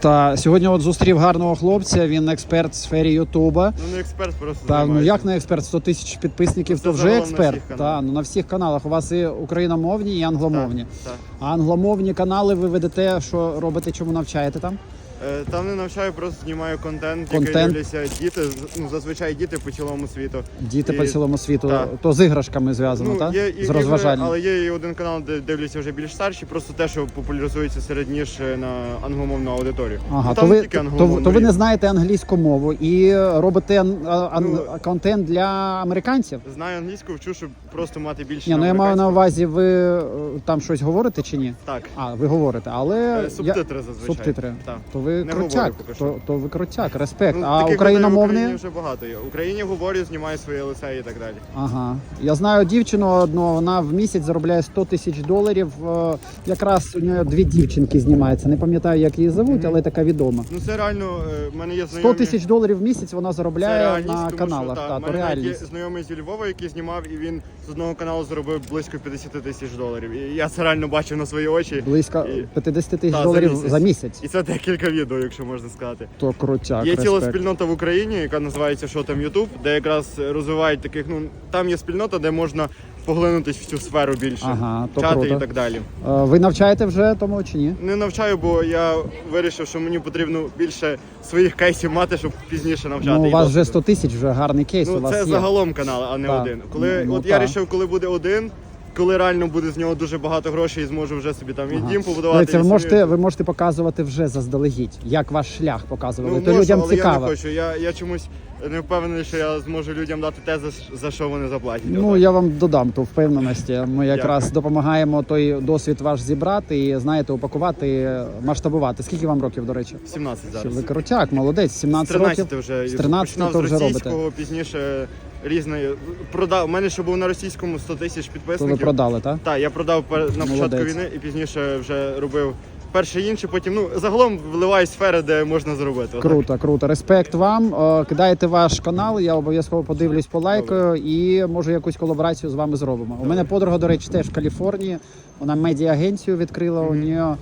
Та сьогодні от зустрів гарного хлопця. Він експерт в сфері Ютуба. Ну не експерт, просто Та ну як не експерт? 100 тисяч підписників, Це то вже загалом на експерт. всіх Та ну на всіх каналах. У вас і україномовні, і англомовні. Так, так. А англомовні канали ви ведете, що робите, чому навчаєте там? Е, Там не навчаю, просто знімаю контент, Контент. який дивляться діти, ну зазвичай діти по цілому світу. Діти І- по цілому світу, та. то з іграшками зв'язано, Ну, так? є і з розважальним. але є і один канал, де дивляться вже більш старші, просто те, що популяризується серед ніж на англомовну аудиторію. Ага, ну, то ви, тільки то, то, ви не знаєте англійську мову і робите ан- Ну, контент для американців? Знаю англійську, вчу, щоб просто мати більше. Ні, ну я маю на увазі, ви е, там щось говорите чи ні? Так. А, ви говорите, але Е, Субтитри зазвичай. субтитри. Так. Ви Не крутяк, говорю поки що. то, то ви крутяк, респект. Ну, а таких людей в україномовний? Україні вже багато є. В Україні говорю, знімаю своє лице і так далі. Ага. Я знаю дівчину одну, вона в місяць заробляє 100 тисяч доларів. Е, Якраз у неї дві дівчинки знімаються. Не пам'ятаю, як її зовуть, але така відома. Ну це реально, е, в мене є 100 знайомі. тисяч доларів в місяць вона Це заробляє реальність, на тому каналах. Що, Та, та, то в мене навіть є реальність. знайомий зі Львова, який знімав, і він з одного каналу заробив близько 50 тисяч доларів. І я це реально бачив на свої очі. Близько І- 50 тисяч Та, за доларів місяць. за місяць. І це декілька відео, якщо можна сказати. То крутяк. є ціла респект. спільнота в Україні, яка називається Що там Ютуб, де якраз розвивають таких. Ну там є спільнота, де можна поглинутись в цю сферу більше, Ага, то чати круто. і так далі. Е, Ви навчаєте вже тому чи ні? Не навчаю, бо я вирішив, що мені потрібно більше своїх кейсів мати, щоб пізніше навчати. Ну, у і вас вже досвіду. 100 тисяч, вже гарний кейс у Ну, вас це є. загалом канал, а не Так. один. Коли Ну, от я так. вирішив, коли буде один, коли реально буде з нього дуже багато грошей і зможу вже собі там і Ага. дім побудувати. Дивіться, і ви собі- можете, ви можете показувати вже заздалегідь, як ваш шлях показували. ну, то можу, людям але цікаво. я не хочу. Я, я чомусь не впевнений, що я зможу людям дати те, за, за що вони заплатять. Ну Отак. я вам додам ту впевненості. Ми якраз допомагаємо той досвід ваш зібрати і знаєте, упакувати, масштабувати. Скільки вам років, до речі? 17 Що зараз. ви крутяк, молодець, З 17 13 років. вже З 13 починав то з вже російського, пізніше різної. Продав. У мене ще був на російському 100 тисяч То ви підписників. продали, так? Так, я продав пер- на початку Молодець. війни і пізніше вже робив перше інше, потім ну загалом вливаю сфери, де можна зробити. Отак. Круто, круто. Респект вам. Е, Кидайте ваш канал, я обов'язково подивлюсь по лайкою і може якусь колаборацію з вами зробимо. У мене подруга, до речі, теж в Каліфорнії. Вона медіа-агенцію відкрила. У нього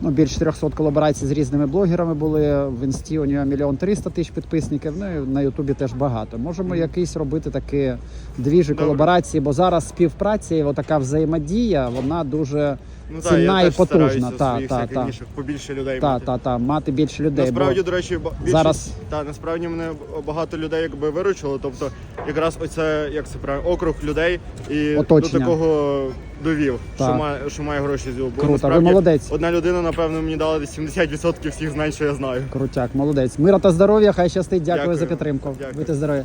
ну, більше 300 колаборацій з різними блогерами були. В інсті у нього мільйон триста тисяч підписників. Ну і на Ютубі теж багато. Можемо якийсь робити такі двіжі Добре. колаборації, бо зараз співпраця і така взаємодія, вона дуже Ну, цінна я і теж потужна. стараюся Та, своїх та, всяких та. нішах побільше людей Та, мати. та, та, мати більше людей. Насправді, бо... до речі, ба- більшість, зараз- та, насправді мене багато людей якби виручило. Тобто, якраз оце як це правильно, округ людей і Оточення. до такого довів, Так. що має, що має гроші з його Бо Круто, ви молодець. Одна людина, напевно, мені дала десь 70% всіх знань, що я знаю. Крутяк, молодець. Мира та здоров'я, хай щастить. Дякую, Дякую. за підтримку. Дякую. Будьте здорові.